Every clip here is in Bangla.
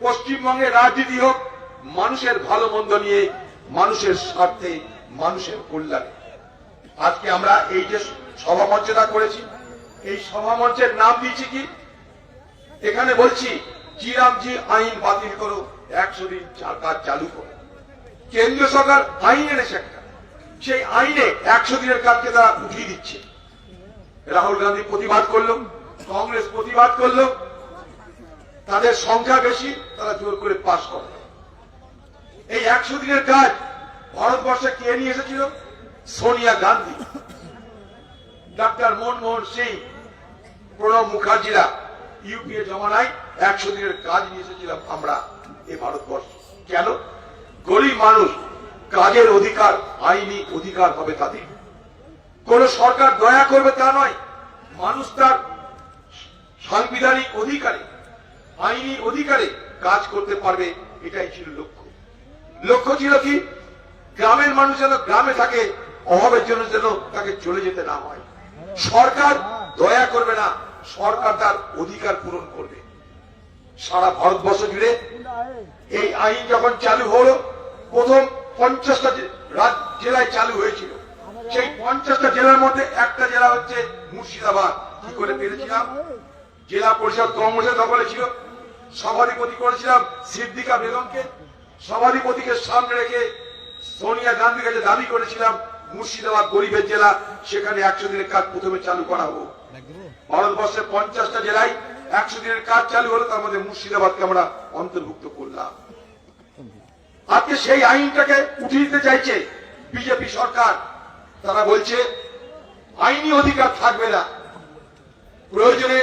পশ্চিমবঙ্গে রাজনীতি হোক, মানুষের ভালো মন্দ নিয়ে মানুষের স্বার্থে, মানুষের কল্যাণে। আজকে আমরা এই যে সভা মঞ্চটা করেছি, এই সভা মঞ্চের নাম দিয়েছি কি? এখানে বলছি জিরামজি আইন বাতিল করো, একশো দিন কাজ চালু করো। কেন্দ্রীয় সরকার আইন এনেছে একটা। সেই আইনে একশো দিনের কাজকে তারা উঠিয়ে দিচ্ছে। রাহুল গান্ধী প্রতিবাদ করল, কংগ্রেস প্রতিবাদ করল তাদের সংখ্যা বেশি, তারা জোর করে পাশ করে। এই একশো দিনের কাজ ভারতবর্ষে কে নিয়ে এসেছিল? সোনিয়া গান্ধী। ডাক্তার মনমোহন সিং, প্রণব মুখার্জিরা ইউপিএ জমানায় একশো দিনের কাজ নিয়ে এসেছিলাম আমরা এই ভারতবর্ষ। কেন? গরিব মানুষ, কাজের অধিকার, আইনি অধিকার হবে তাদের। কোন সরকার দয়া করবে তা নয়, মানুষ তার সাংবিধানিক অধিকারে আইনি অধিকারে কাজ করতে পারবে, এটাই ছিল লক্ষ্য। লক্ষ্য ছিল কি? গ্রামের মানুষ যেন গ্রামে থাকে, অভাবের জন্য যেন তাকে চলে যেতে না হয়। সরকার দয়া করবে না, সরকার তার অধিকার পূরণ করবে। সারা ভারতবর্ষ জুড়ে এই আইন যখন চালু হলো, প্রথম পঞ্চাশটা জেলায় চালু হয়েছিল। সেই পঞ্চাশটা জেলার মধ্যে একটা জেলা হচ্ছে মুর্শিদাবাদ। কি করে পেরেছিলাম? জেলা পরিষদ কংগ্রেসের দখলে ছিল। সভাধিপতি করেছিলাম সিদ্দিকা বেগমকে। সভাধিপতিকে সামনে রেখে সোনিয়া গান্ধীর কাছে দাবি করেছিলাম, মুর্শিদাবাদ গরিবের জেলা, সেখানে একশো দিনের কাজ প্রথমে চালু করা হোক। ভারতবর্ষের পঞ্চাশটা জেলায় একশো দিনের কাজ চালু হলো, তার মধ্যে মুর্শিদাবাদকে আমরা অন্তর্ভুক্ত করলাম। আজকে সেই আইনটাকে উঠিয়ে দিতে চাইছে বিজেপি সরকার। তারা বলছে, আইনি অধিকার থাকবে না, প্রয়োজনে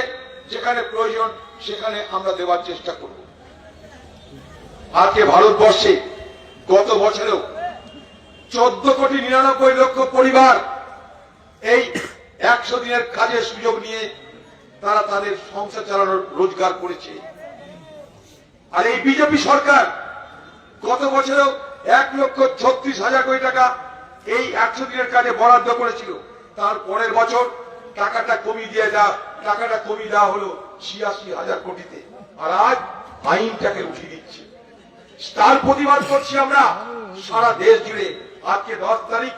যেখানে প্রয়োজন, সেখানে আমরা দেওয়ার চেষ্টা করব। আজকে ভারতবর্ষে গত বছরেও চোদ্দ কোটি নিরানব্বই লক্ষ পরিবার এই একশো দিনের কাজের সুযোগ নিয়ে তারা তাদের সংসার চালানোর রোজগার করেছে। আর এই বিজেপি সরকার গত বছরেও এক লক্ষ ছত্রিশ হাজার কোটি টাকা এই একশো দিনের কাজে বরাদ্দ করেছিল। তার পরের বছর টাকাটা কমিয়ে দিয়ে দেওয়া টাকাটা কমিয়ে দেওয়া হলো ছিয়াশি হাজার কোটিতে। আর আজ আইনটাকে উঠিয়ে দিচ্ছে। তার প্রতিবাদ করছি আমরা সারা দেশ জুড়ে। আজকে দশ তারিখ,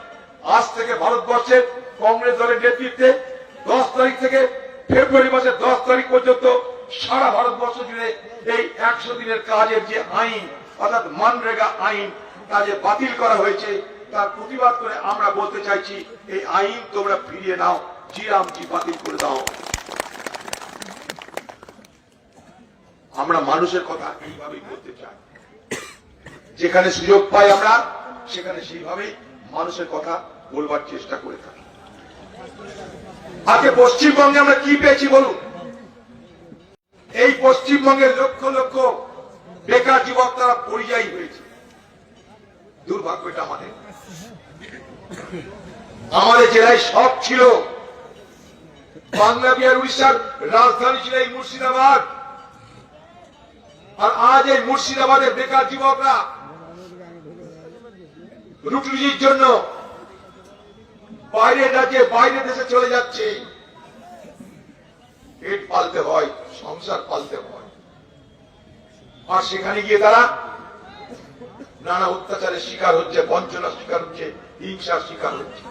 আজ থেকে ভারতবর্ষের কংগ্রেস দলের নেতৃত্বে দশ তারিখ থেকে ফেব্রুয়ারি মাসের দশ তারিখ পর্যন্ত সারা ভারতবর্ষ জুড়ে এই একশো দিনের কাজের যে আইন, অর্থাৎ মানরেগা আইন, কাজে বাতিল করা হয়েছে, তার প্রতিবাদ করে আমরা বলতে চাইছি, এই আইন তোমরা ফিরিয়ে নাও। জিরামজি বাতিল করে দাও। আমরা মানুষের কথা এইভাবেই বলতে চাই। যেখানে সুযোগ পাই আমরা, সেখানে সেইভাবেই মানুষের কথা বলবার চেষ্টা করে থাকি। আজকে পশ্চিমবঙ্গে আমরা কি পেয়েছি বলুন? এই পশ্চিমবঙ্গের লক্ষ লক্ষ বেকার যুবক তারা পরিযায়ী হয়েছে। দুর্ভাগ্য এটা আমাদের। আমাদের জেলায় সব ছিল বাংলা বিহার উড়িষ্যার রাজধানী ছিল এই মুর্শিদাবাদ। আর আজ এই মুর্শিদাবাদের বেকার যুবকরা রুটির জন্য বাইরের রাজ্যে বাইরে দেশে চলে যাচ্ছে। পেট পালতে হয়, সংসার পালতে হয়। আর সেখানে গিয়ে তারা নানা অত্যাচারের শিকার হচ্ছে, বঞ্চনার শিকার হচ্ছে, হিংসার শিকার হচ্ছে।